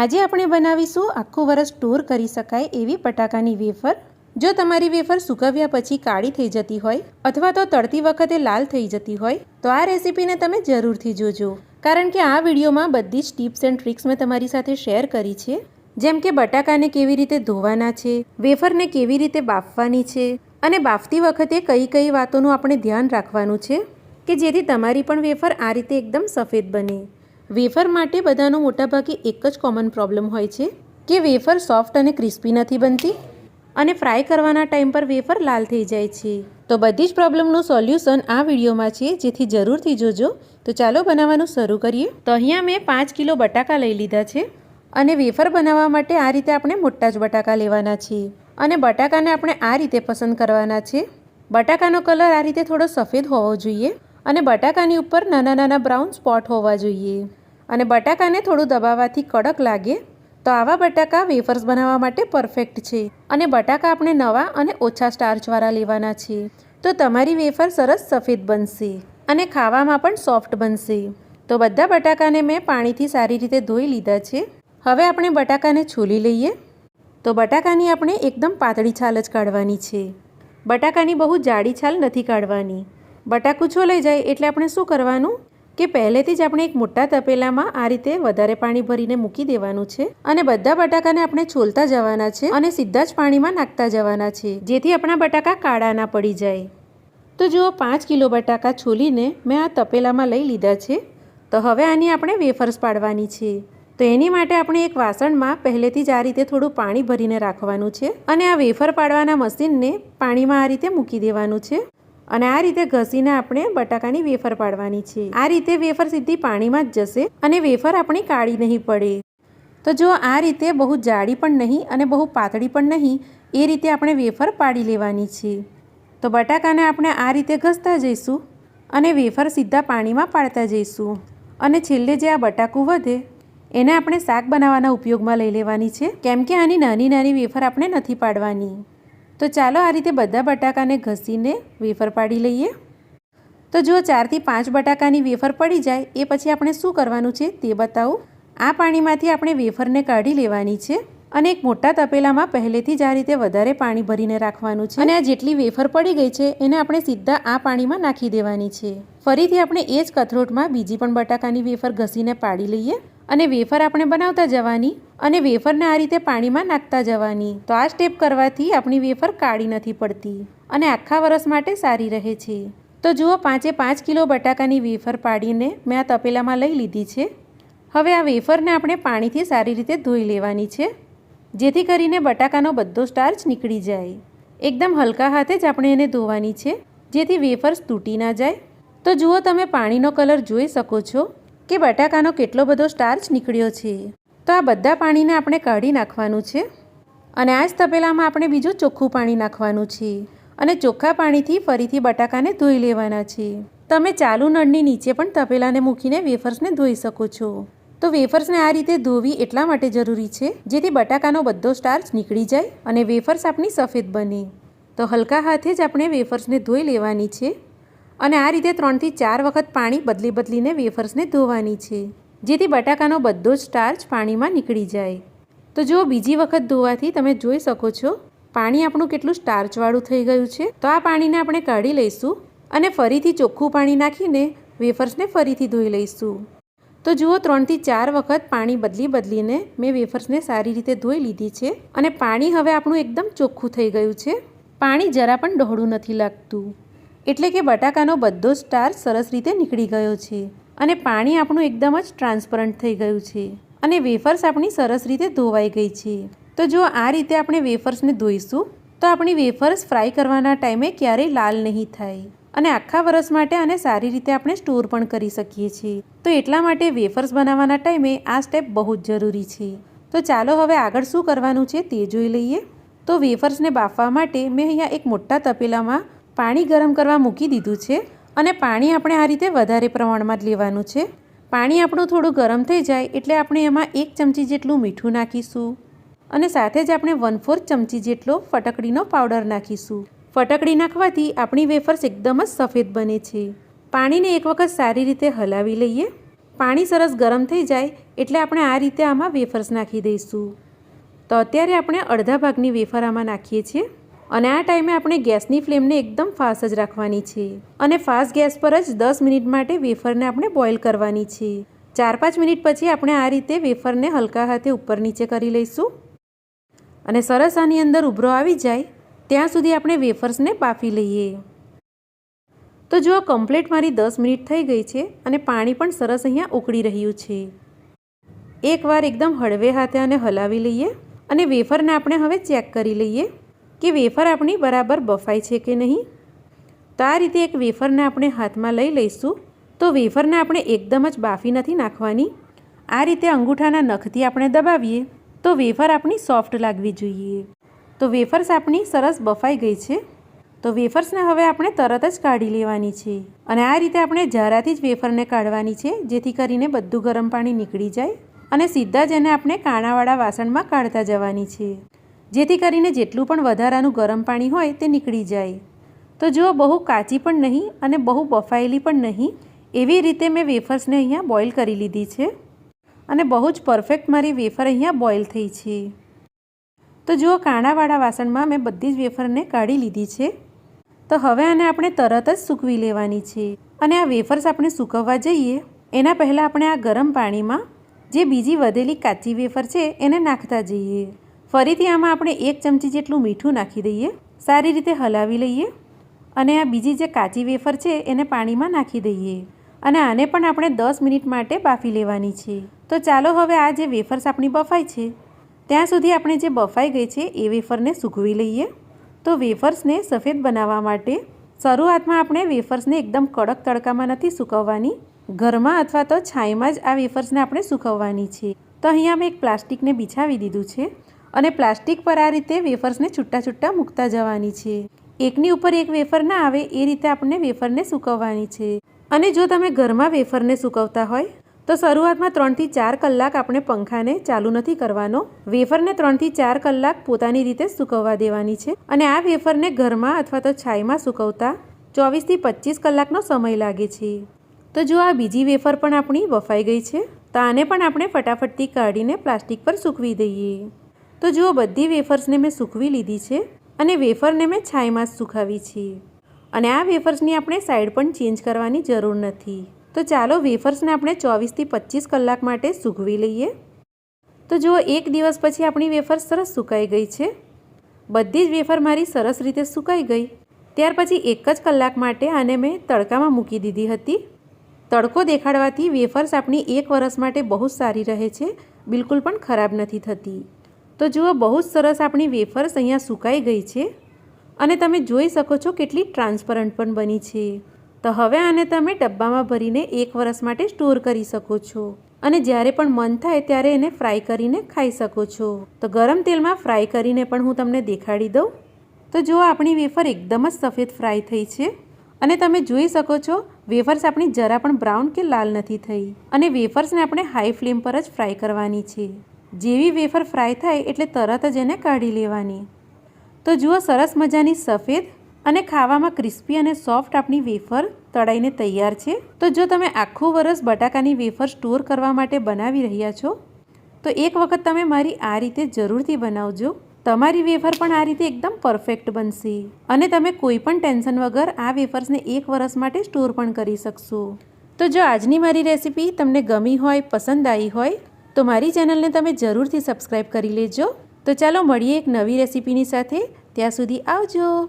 આજે આપણે બનાવીશું આખું વરસ સ્ટોર કરી શકાય એવી બટાકાની વેફર. જો તમારી વેફર સુકવ્યા પછી કાળી થઈ જતી હોય અથવા તો તળતી વખતે લાલ થઈ જતી હોય, તો આ રેસીપીને તમે જરૂરથી જોજો. કારણ કે આ વિડીયોમાં બધી જ ટિપ્સ એન્ડ ટ્રિક્સ મેં તમારી સાથે શેર કરી છે. જેમ કે બટાકાને કેવી રીતે ધોવાના છે, વેફરને કેવી રીતે બાફવાની છે, અને બાફતી વખતે કઈ કઈ વાતોનું આપણે ધ્યાન રાખવાનું છે, કે જેથી તમારી પણ વેફર આ રીતે એકદમ સફેદ બને. વેફર માટે બધાનો મોટાભાગે એક જ કોમન પ્રોબ્લેમ હોય છે કે વેફર સોફ્ટ અને ક્રિસ્પી નથી બનતી અને ફ્રાય કરવાના ટાઈમ પર વેફર લાલ થઈ જાય છે. તો બધી જ પ્રોબ્લેમનું સોલ્યુશન આ વિડીયોમાં છે. જેથી જરૂરથી જોજો. તો ચાલો બનાવવાનું શરૂ કરીએ. તો અહીંયા મેં પાંચ કિલો બટાકા લઈ લીધા છે અને વેફર બનાવવા માટે આ રીતે આપણે મોટા જ બટાકા લેવાના છે અને બટાકાને આપણે આ રીતે પસંદ કરવાના છે. બટાકાનો કલર આ રીતે થોડો સફેદ હોવો જોઈએ. અને બટાકાની ઉપર નાના નાના બ્રાઉન સ્પોટ હોવા જોઈએ. અને બટાકાને થોડું દબાવવાથી કડક લાગે તો આવા બટાકા વેફર્સ બનાવવા માટે પરફેક્ટ છે. અને બટાકા આપણે નવા અને ઓછા સ્ટાર્ચવાળા લેવાના છે. તો તમારી વેફર સરસ સફેદ બનશે અને ખાવામાં પણ સોફ્ટ બનશે. તો બધા બટાકાને મેં પાણીથી સારી રીતે ધોઈ લીધા છે. હવે આપણે બટાકાને છોલી લઈએ. તો બટાકાની આપણે એકદમ પાતળી છાલ જ કાઢવાની છે. બટાકાની બહુ જાડી છાલ નથી કાઢવાની. બટાકું લઈ જાય એટલે આપણે શું કરવાનું? કે પહેલેથી જ આપણે એક મોટા તપેલામાં આ રીતે વધારે પાણી ભરીને મૂકી દેવાનું છે અને બધા બટાકાને આપણે છોલતા જવાના છે અને સીધા જ પાણીમાં નાખતા જવાના છે, જેથી આપણા બટાકા કાળા ના પડી જાય. તો જુઓ, પાંચ કિલો બટાકા છોલીને મેં આ તપેલામાં લઈ લીધા છે. તો હવે આની આપણે વેફર્સ પાડવાની છે. તો એની માટે આપણે એક વાસણમાં પહેલેથી જ આ રીતે થોડું પાણી ભરીને રાખવાનું છે અને આ વેફર પાડવાના મશીનને પાણીમાં આ રીતે મૂકી દેવાનું છે. અને આ રીતે ઘસીને આપણે બટાકાની વેફર પાડવાની છે. આ રીતે વેફર સીધી પાણીમાં જ જશે અને વેફર આપણી કાળી નહીં પડે. તો જો આ રીતે બહુ જાડી પણ નહીં અને બહુ પાતળી પણ નહીં, એ રીતે આપણે વેફર પાડી લેવાની છે. તો બટાકાને આપણે આ રીતે ઘસતા જઈશું અને વેફર સીધા પાણીમાં પાડતા જઈશું. અને છેલ્લે જે આ બટાકું વધે, એને આપણે શાક બનાવવાના ઉપયોગમાં લઈ લેવાની છે. કેમ કે આની નાની નાની વેફર આપણે નથી પાડવાની. તો ચાલો આ રીતે બધા બટાકાને ઘસીને વેફર પાડી લઈએ. તો જો ચારથી પાંચ બટાકાની વેફર પડી જાય. એ પછી આપણે શું કરવાનું છે તે બતાવું. આ પાણીમાંથી આપણે વેફરને કાઢી લેવાની છે અને એક મોટા તપેલામાં પહેલેથી જ આ રીતે વધારે પાણી ભરીને રાખવાનું છે. અને આ જેટલી વેફર પડી ગઈ છે, એને આપણે સીધા આ પાણીમાં નાખી દેવાની છે. ફરીથી આપણે એ જ કથરોટમાં બીજી પણ બટાકાની વેફર ઘસીને પાડી લઈએ. અને વેફર આપણે બનાવતા જવાની અને વેફરને આ રીતે પાણીમાં નાખતા જવાની. તો આ સ્ટેપ કરવાથી આપણી વેફર કાળી નથી પડતી અને આખા વરસ માટે સારી રહે છે. તો જુઓ પાંચે પાંચ કિલો બટાકાની વેફર પાડીને મેં આ તપેલામાં લઈ લીધી છે. હવે આ વેફરને આપણે પાણીથી સારી રીતે ધોઈ લેવાની છે, જેથી કરીને બટાકાનો બધો સ્ટાર્ચ નીકળી જાય. એકદમ હલકા હાથે જ આપણે એને ધોવાની છે, જેથી વેફર્સ તૂટી ના જાય. તો જુઓ તમે પાણીનો કલર જોઈ શકો છો. કે બટાકાનો કેટલો બધો સ્ટાર્ચ નીકળ્યો છે? તો આ બધા પાણીને આપણે કાઢી નાખવાનું છે. અને આ જ તપેલામાં આપણે બીજું ચોખ્ખું પાણી નાખવાનું છે. અને ચોખ્ખા પાણીથી ફરીથી બટાકાને ધોઈ લેવાના છે. તમે ચાલુ નળની નીચે પણ તપેલાને મૂકીને વેફર્સને ધોઈ શકો છો. તો વેફર્સને આ રીતે ધોવી એટલા માટે જરૂરી છે, જેથી બટાકાનો બધો સ્ટાર્ચ નીકળી જાય અને વેફર્સ આપણી સફેદ બને. તો હલકા હાથે જ આપણે વેફર્સને ધોઈ લેવાની છે. અને આ રીતે ત્રણથી ચાર વખત પાણી બદલી બદલીને વેફર્સને ધોવાની છે, જેથી બટાકાનો બધો જ સ્ટાર્ચ પાણીમાં નીકળી જાય. તો જો બીજી વખત ધોવાથી તમે જોઈ શકો છો, પાણી આપણું કેટલું સ્ટાર્ચવાળું થઈ ગયું છે. તો આ પાણીને આપણે કાઢી લઈશું અને ફરીથી ચોખ્ખું પાણી નાખીને વેફર્સને ફરીથી ધોઈ લઈશું. તો જુઓ, ત્રણથી ચાર વખત પાણી બદલી બદલીને મેં વેફર્સને સારી રીતે ધોઈ લીધી છે અને પાણી હવે આપણું એકદમ ચોખ્ખું થઈ ગયું છે. પાણી જરા પણ ડહોળું નથી લાગતું. એટલે કે બટાકાનો બધો સ્ટાર સરસ રીતે નીકળી ગયો છે અને પાણી આપણું એકદમ જ ટ્રાન્સપરન્ટ થઈ ગયું છે અને વેફર્સ આપણી સરસ રીતે ધોવાઈ ગઈ છે. તો જો આ રીતે આપણે વેફર્સને ધોઈશું, તો આપણી વેફર્સ ફ્રાય કરવાના ટાઈમે ક્યારેય લાલ નહીં થાય અને આખા વરસ માટે આને સારી રીતે આપણે સ્ટોર પણ કરી શકીએ છીએ. તો એટલા માટે વેફર્સ બનાવવાના ટાઈમે આ સ્ટેપ બહુ જ જરૂરી છે. તો ચાલો હવે આગળ શું કરવાનું છે તે જોઈ લઈએ. તો વેફર્સને બાફવા માટે મેં અહીંયા એક મોટા તપેલામાં પાણી ગરમ કરવા મૂકી દીધું છે અને પાણી આપણે આ રીતે વધારે પ્રમાણમાં જ લેવાનું છે. પાણી આપણું થોડું ગરમ થઈ જાય એટલે આપણે એમાં એક ચમચી જેટલું મીઠું નાખીશું અને સાથે જ આપણે વન ફોર્થ ચમચી જેટલો ફટકડીનો પાવડર નાખીશું. ફટકડી નાખવાથી આપણી વેફર્સ એકદમ જ સફેદ બને છે. પાણીને એક વખત સારી રીતે હલાવી લઈએ. પાણી સરસ ગરમ થઈ જાય એટલે આપણે આ રીતે આમાં વેફર્સ નાખી દઈશું. તો અત્યારે આપણે અડધા ભાગની વેફર આમાં નાખીએ છીએ. અને આ ટાઈમે આપણે ગેસની ફ્લેમને એકદમ ફાસ્ટ જ રાખવાની છે. અને ફાસ્ટ ગેસ પર જ દસ મિનિટ માટે વેફરને આપણે બોઇલ કરવાની છે. ચાર પાંચ મિનિટ પછી આપણે આ રીતે વેફરને હલકા હાથે ઉપર નીચે કરી લઈશું. અને સરસ આની અંદર ઉભરો આવી જાય, ત્યાં સુધી આપણે વેફર્સને બાફી લઈએ. તો જો કમ્પ્લીટ મારી દસ મિનિટ થઈ ગઈ છે અને પાણી પણ સરસ અહીંયા ઉકળી રહ્યું છે. એકવાર એકદમ હળવે હાથે આને હલાવી લઈએ અને વેફરને આપણે હવે ચેક કરી લઈએ. કે વેફર આપણી બરાબર બફાય છે કે નહીં? તો આ રીતે એક વેફરને આપણે હાથમાં લઈ લઈશું. તો વેફરને આપણે એકદમ જ બાફી નથી નાખવાની. આ રીતે અંગૂઠાના નખથી આપણે દબાવીએ. તો વેફર આપણી સોફ્ટ લાગવી જોઈએ. તો વેફર્સ આપણી સરસ બફાઈ ગઈ છે. તો વેફર્સને હવે આપણે તરત જ કાઢી લેવાની છે. અને આ રીતે આપણે જરાથી જ વેફરને કાઢવાની છે, જેથી કરીને બધું ગરમ પાણી નીકળી જાય અને સીધા જ એને આપણે કાણાવાળા વાસણમાં કાઢતા જવાની છે. જેથી કરીને જેટલું પણ વધારાનું ગરમ પાણી હોય તે નીકળી જાય. તો જુઓ, બહુ કાચી પણ નહીં અને બહુ બફાયેલી પણ નહીં એવી રીતે મેં વેફર્સને અહીંયા બોઇલ કરી લીધી છે. અને બહુ જ પરફેક્ટ મારી વેફર અહીંયા બોઇલ થઈ છે. તો જુઓ, કાણાવાળા વાસણમાં મેં બધી જ વેફરને કાઢી લીધી છે. તો હવે આને આપણે તરત જ સૂકવી લેવાની છે. અને આ વેફર્સ આપણે સૂકવવા જઈએ. એના પહેલાં આપણે આ ગરમ પાણીમાં જે બીજી વધેલી કાચી વેફર છે એને નાખતા જઈએ. ફરીથી આમાં આપણે એક ચમચી જેટલું મીઠું નાખી દઈએ. સારી રીતે હલાવી લઈએ અને આ બીજી જે કાચી વેફર છે એને પાણીમાં નાખી દઈએ. અને આને પણ આપણે દસ મિનિટ માટે બાફી લેવાની છે. તો ચાલો હવે આ જે વેફર્સ આપણી બફાઈ છે, ત્યાં સુધી આપણે જે બફાઈ ગઈ છે એ વેફરને સૂકવી લઈએ. તો વેફર્સને સફેદ બનાવવા માટે શરૂઆતમાં આપણે વેફર્સને એકદમ કડક તડકામાં નથી સૂકવવાની. ઘરમાં અથવા તો છાંયમાં જ આ વેફર્સને આપણે સૂકવવાની છે. તો અહીંયા મેં એક પ્લાસ્ટિકને બિછાવી દીધું છે. અને પ્લાસ્ટિક પર આ રીતે વેફર્સને છૂટા છૂટા મૂકતા જવાની છે. એકની ઉપર એક વેફર ના આવે એ રીતે આપણને વેફરને સૂકવવાની છે. અને જો તમે ઘરમાં વેફરને સૂકવતા હોય, તો શરૂઆતમાં ત્રણથી ચાર કલાક આપણે પંખાને ચાલુ નથી કરવાનો. વેફરને ત્રણથી ચાર કલાક પોતાની રીતે સૂકવવા દેવાની છે અને આ વેફરને ઘરમાં અથવા તો છાઈમાં સૂકવતા ચોવીસથી પચીસ કલાકનો સમય લાગે છે. તો જો આ બીજી વેફર પણ આપણી બફાઈ ગઈ છે, તો આને પણ આપણે ફટાફટથી કાઢીને પ્લાસ્ટિક પર સૂકવી દઈએ. તો જુઓ, બધી વેફર્સને મેં સૂકવી લીધી છે અને વેફરને મેં છાંયમાં જ સુકાવી છે. અને આ વેફર્સની આપણે સાઈડ પણ ચેન્જ કરવાની જરૂર નથી. તો ચાલો વેફર્સને આપણે ચોવીસથી પચીસ કલાક માટે સૂકવી લઈએ. તો જુઓ, એક દિવસ પછી આપણી વેફર સરસ સુકાઈ ગઈ છે. બધી જ વેફર મારી સરસ રીતે સુકાઈ ગઈ. ત્યાર પછી એક જ કલાક માટે આને મેં તડકામાં મૂકી દીધી હતી. તડકો દેખાડવાથી વેફર્સ આપણી એક વર્ષ માટે બહુ સારી રહે છે. બિલકુલ પણ ખરાબ નથી થતી. તો જુઓ, બહુ જ સરસ આપણી વેફર્સ અહીંયા સુકાઈ ગઈ છે અને તમે જોઈ શકો છો કેટલી ટ્રાન્સપરન્ટ પણ બની છે. તો હવે આને તમે ડબ્બામાં ભરીને એક વરસ માટે સ્ટોર કરી શકો છો અને જ્યારે પણ મન થાય ત્યારે એને ફ્રાય કરીને ખાઈ શકો છો. તો ગરમ તેલમાં ફ્રાય કરીને પણ હું તમને દેખાડી દઉં. તો જુઓ, આપણી વેફર એકદમ જ સફેદ ફ્રાય થઈ છે અને તમે જોઈ શકો છો, વેફર્સ આપણી જરા પણ બ્રાઉન કે લાલ નથી થઈ અને વેફર્સને આપણે હાઈ ફ્લેમ પર જ ફ્રાય કરવાની છે. જેવી વેફર ફ્રાય થાય એટલે તરત જ એને કાઢી લેવાની. તો જુઓ સરસ મજાની સફેદ અને ખાવામાં ક્રિસ્પી અને સોફ્ટ આપણી વેફર તળાઈને તૈયાર છે. તો જો તમે આખું વરસ બટાકાની વેફર સ્ટોર કરવા માટે બનાવી રહ્યા છો, તો એક વખત તમે મારી આ રીતે જરૂરથી બનાવજો. તમારી વેફર પણ આ રીતે એકદમ પરફેક્ટ બનશે અને તમે કોઈ પણ ટેન્શન વગર આ વેફર્સને એક વરસ માટે સ્ટોર પણ કરી શકશો. તો જો આજની મારી રેસીપી તમને ગમી હોય, પસંદ આવી હોય તો મારી ચેનલને તમે જરૂરથી સબસ્ક્રાઈબ કરી લેજો. તો ચાલો મળીએ એક નવી રેસીપીની સાથે. ત્યાં સુધી આવજો.